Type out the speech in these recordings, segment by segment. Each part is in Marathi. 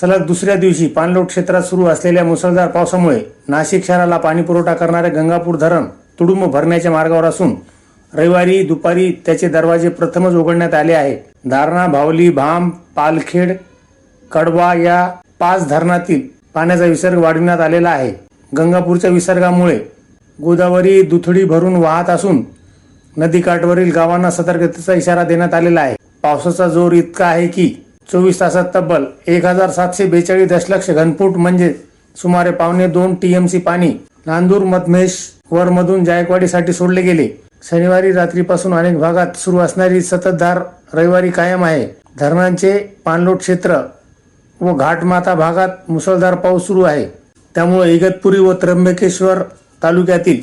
सलग दुसऱ्या दिवशी पाणलोट क्षेत्रात सुरू असलेल्या मुसळधार पावसामुळे नाशिक शहराला पाणी पुरवठा करणारे गंगापूर धरण तुडुंब भरण्याच्या मार्गावर असून रविवारी दुपारी त्याचे दरवाजे प्रथमच उघडण्यात आले आहे. धारणा भावली भाम पालखेड कडवा या पाच धरणातील पाण्याचा विसर्ग वाढविण्यात आलेला आहे. गंगापूरच्या विसर्गामुळे गोदावरी दुथडी भरून वाहत असून नदीकाठवरील गावांना सतर्कतेचा इशारा देण्यात आलेला आहे. पावसाचा जोर इतका आहे की चोवीस तासात तब्बल एक हजार सातशे बेचाळीस दशलक्ष घनफूट म्हणजे सुमारे पावणे दोन टीएमसी पाणी नांदूर मधमेश वरमधून जायकवाडीसाठी सोडले गेले. शनिवारी रात्रीपासून अनेक भागात सुरू असणारी सततधार रविवारी कायम आहे. धरणांचे पाणलोट क्षेत्र व घाटमाथा भागात मुसळधार पाऊस सुरू आहे. त्यामुळे इगतपुरी व त्र्यंबकेश्वर तालुक्यातील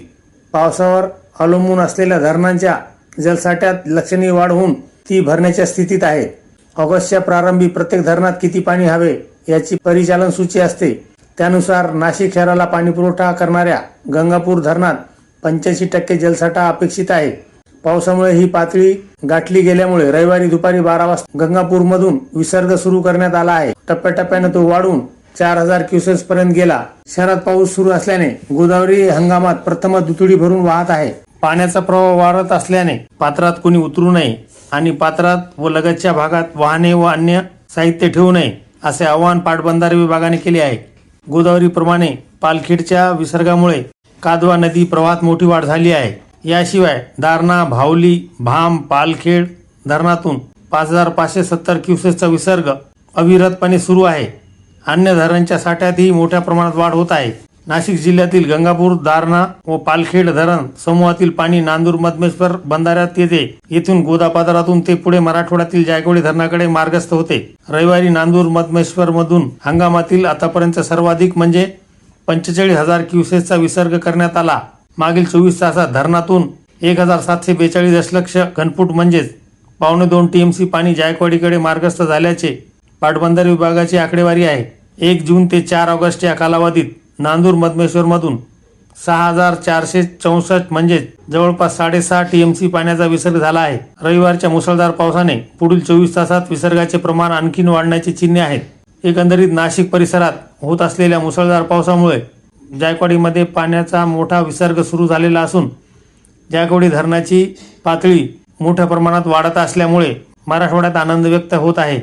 पावसावर अवलंबून असलेल्या धरणांच्या जलसाठ्यात लक्षणीय वाढ होऊन ती भरण्याच्या स्थितीत आहे. ऑगस्टच्या प्रारंभी प्रत्येक धरणात किती पाणी हवे याची परिचालन सूची असते. त्यानुसार नाशिक शहराला पाणी पुरवठा करणाऱ्या गंगापूर धरणात पंच्याऐंशी टक्के जलसाठा अपेक्षित आहे. पावसामुळे ही पातळी गाठली गेल्यामुळे रविवारी दुपारी बारा वाजता गंगापूरमधून विसर्ग सुरू करण्यात आला आहे. टप्प्याटप्प्याने तो वाढून चार हजार क्युसेस पर्यंत गेला. शहरात पाऊस सुरू असल्याने गोदावरी हंगामात प्रथमच दुतडी भरून वाहत आहे. पाण्याचा प्रवाह वाढत असल्याने पात्रात कोणी उतरू नये आणि पात्रात व लगतच्या भागात वाहने व अन्य साहित्य ठेवू नये असे आवाहन पाटबंधारे विभागाने केले आहे. गोदावरीप्रमाणे पालखेडच्या विसर्गामुळे कादवा नदी प्रवाहात मोठी वाढ झाली आहे. याशिवाय दारणा भावली भाम पालखेड धरणातून पाच हजार पाचशे सत्तर क्युसेसचा विसर्ग अविरतपणे सुरू आहे. अन्य धरणांच्या साठ्यातही मोठ्या प्रमाणात वाढ होत आहे. नाशिक जिल्ह्यातील गंगापूर दारणा व पालखेड धरण समूहातील पाणी नांदूर मधमेश्वर बंधाऱ्यात येते. येथून गोदापादारातून ते पुढे मराठवाड्यातील जायकवाडी धरणाकडे मार्गस्थ होते. रविवारी नांदूर मधमेश्वर मधून हंगामातील आतापर्यंत सर्वाधिक म्हणजे पंचेचाळीस हजार क्युसेसचा विसर्ग करण्यात आला. मागील चोवीस तासात धरणातून एक हजार सातशे बेचाळीस दशलक्ष घनफूट म्हणजेच पावणे दोन टीएमसी पाणी जायकवाडीकडे मार्गस्थ झाल्याचे पाटबंधारे विभागाची आकडेवारी आहे. एक जून ते चार ऑगस्ट या कालावधीत नांदूर मधमेश्वरमधून सहा हजार चारशे चौसष्ट म्हणजे जवळपास साडेसहा सी पाण्याचा विसर्ग झाला आहे. रविवारच्या मुसळधार पावसाने पुढील चोवीस तासात विसर्गाचे प्रमाण आणखीन वाढण्याची चिन्हे आहेत. एकंदरीत नाशिक परिसरात होत असलेल्या मुसळधार पावसामुळे जायकवाडीमध्ये पाण्याचा मोठा विसर्ग सुरू झालेला असून जायकवाडी धरणाची पातळी मोठ्या प्रमाणात वाढत असल्यामुळे मराठवाड्यात आनंद व्यक्त होत आहे.